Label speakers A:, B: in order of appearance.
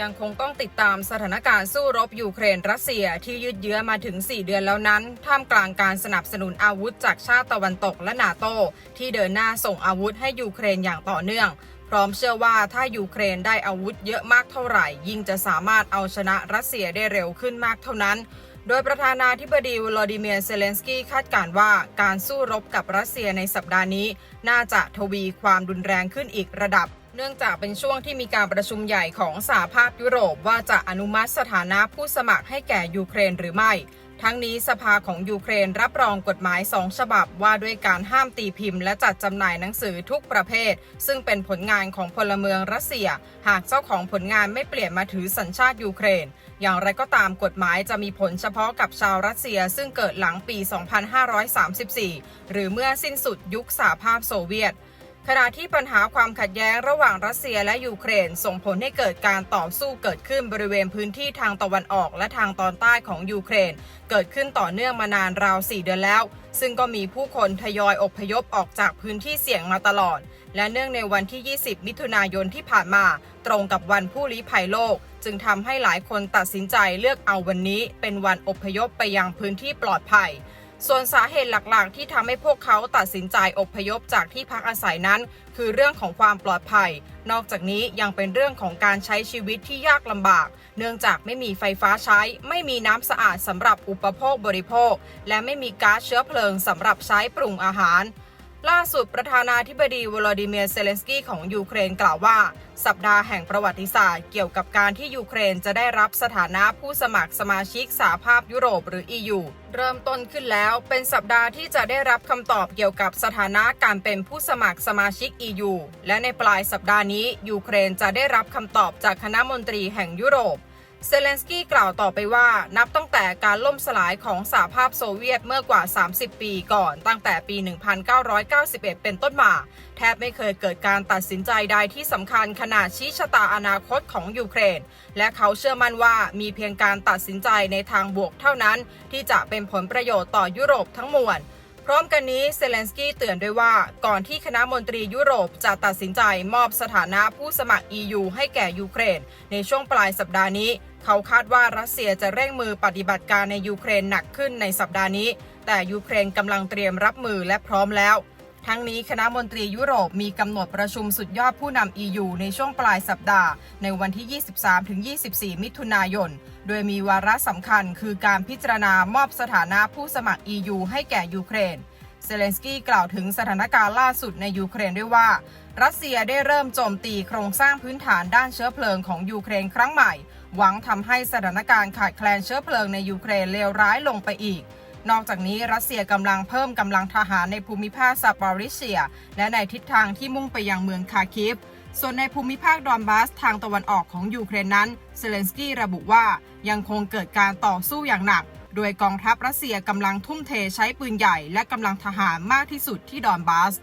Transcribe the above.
A: ยังคงต้องติดตามสถานการณ์สู้รบยูเครนรัสเซียที่ยืดเยื้อมาถึง 4 เดือนแล้วนั้น ท่ามกลางการสนับสนุนอาวุธจากชาติตะวันตกและนาโต ที่เดินหน้าส่งอาวุธให้ยูเครนอย่างต่อเนื่อง พร้อมเชื่อว่าถ้ายูเครนได้อาวุธเยอะมากเท่าไหร่ ยิ่งจะสามารถเอาชนะรัสเซียได้เร็วขึ้นมากเท่านั้น โดยประธานาธิบดีวลาดิเมียร์เซเลนสกี้คาดการณ์ว่าการสู้รบกับรัสเซียในสัปดาห์นี้ น่าจะทวีความรุนแรงขึ้นอีกระดับ เนื่องจากเป็นช่วงที่มีการประชุมใหญ่ของสหภาพยุโรปว่าจะอนุมัติสถานะผู้สมัครให้แก่ยูเครนหรือไม่ ทั้งนี้สภาของยูเครนรับรองกฎหมายสองฉบับว่าด้วยการห้ามตีพิมพ์และจัดจำหน่ายหนังสือทุกประเภท ซึ่งเป็นผลงานของพลเมืองรัสเซีย หากเจ้าของผลงานไม่เปลี่ยนมาถือสัญชาติยูเครน อย่างไรก็ตามกฎหมายจะมีผลเฉพาะกับชาวรัสเซีย ซึ่งเกิดหลังปี 2534 หรือเมื่อสิ้นสุดยุคสหภาพโซเวียต ขณะที่ปัญหาความขัดแย้งระหว่างรัสเซียและยูเครน ส่งผลให้เกิดการต่อสู้เกิดขึ้นบริเวณพื้นที่ทางตะวันออกและทางตอนใต้ของยูเครน เกิดขึ้นต่อเนื่องมานานราว 4 เดือนแล้ว ซึ่งก็มีผู้คนทยอยอพยพออกจากพื้นที่เสี่ยงมาตลอด และเนื่องในวันที่ 20 มิถุนายนที่ผ่านมา ตรงกับวันผู้ลี้ภัยโลก จึงทำให้หลายคนตัดสินใจเลือกเอาวันนี้ เป็นวันอพยพไปยังพื้นที่ปลอดภัย ส่วนสาเหตุหลักๆ ที่ทำให้พวกเขาตัดสินใจอพยพจากที่พักอาศัยนั้น คือเรื่องของความปลอดภัย นอกจากนี้ยังเป็นเรื่องของการใช้ชีวิตที่ยากลำบาก เนื่องจากไม่มีไฟฟ้าใช้ ไม่มีน้ำสะอาดสำหรับอุปโภคบริโภค และไม่มีก๊าซเชื้อเพลิงสำหรับใช้ปรุงอาหาร ล่าสุดประธานาธิบดีวลาดิเมียร์เซเลนสกี้ของยูเครนกล่าวว่า สัปดาห์แห่งประวัติศาสตร์เกี่ยวกับการที่ยูเครนจะได้รับสถานะผู้สมัครสมาชิกสหภาพยุโรปหรือ EU เริ่มต้นขึ้นแล้วเป็นสัปดาห์ที่จะได้รับคำตอบเกี่ยวกับสถานะการเป็นผู้สมัครสมาชิก EU และในปลายสัปดาห์นี้ยูเครนจะได้รับคำตอบจากคณะมนตรีแห่งยุโรป เซเลนสกี้กล่าวต่อไปว่า นับตั้งแต่การล่มสลายของสหภาพโซเวียตเมื่อกว่า 30 ปีก่อน ตั้งแต่ปี 1991 เป็นต้นมา แทบไม่เคยเกิดการตัดสินใจใดที่สำคัญขนาดชี้ชะตาอนาคตของยูเครน และเขาเชื่อมั่นว่ามีเพียงการตัดสินใจในทางบวกเท่านั้น ที่จะเป็นผลประโยชน์ต่อยุโรปทั้งมวล พร้อมกันนี้เซเลนสกี้เตือนด้วยว่า ก่อนที่คณะมนตรียุโรปจะตัดสินใจมอบสถานะผู้สมัคร EU ให้แก่ยูเครน ในช่วงปลายสัปดาห์นี้ เขาคาดว่ารัสเซียจะเร่งมือปฏิบัติการในยูเครนหนักขึ้นในสัปดาห์นี้ แต่ยูเครนกำลังเตรียมรับมือและพร้อมแล้ว ทั้งนี้คณะมนตรียุโรปมีกำหนดประชุมสุดยอดผู้นำ EU ในช่วงปลายสัปดาห์ ในวันที่ 23-24 มิถุนายน โดยมีวาระสำคัญคือการพิจารณามอบสถานะผู้สมัคร EU ให้แก่ยูเครน เซเลนสกี้กล่าวถึงสถานการณ์ล่าสุดในยูเครนด้วยว่า รัสเซียได้เริ่มโจมตีโครงสร้างพื้นฐานด้านเชื้อเพลิงของยูเครนครั้งใหม่ หวังทำให้สถานการณ์ขาดแคลนเชื้อเพลิงในยูเครนเลวร้ายลงไปอีก นอกจากนี้รัสเซียกำลังเพิ่มกำลังทหารในภูมิภาคซาปาริเชีย และในทิศทางที่มุ่งไปยังเมืองคาคิฟ ส่วนในภูมิภาคดอนบาสทางตะวันออกของยูเครนนั้นเซเลนสกี้ระบุว่ายังคงเกิดการต่อสู้อย่างหนัก โดยกองทัพรัสเซียกำลังทุ่มเทใช้ปืนใหญ่ และกำลังทหารมากที่สุดที่ดอนบาส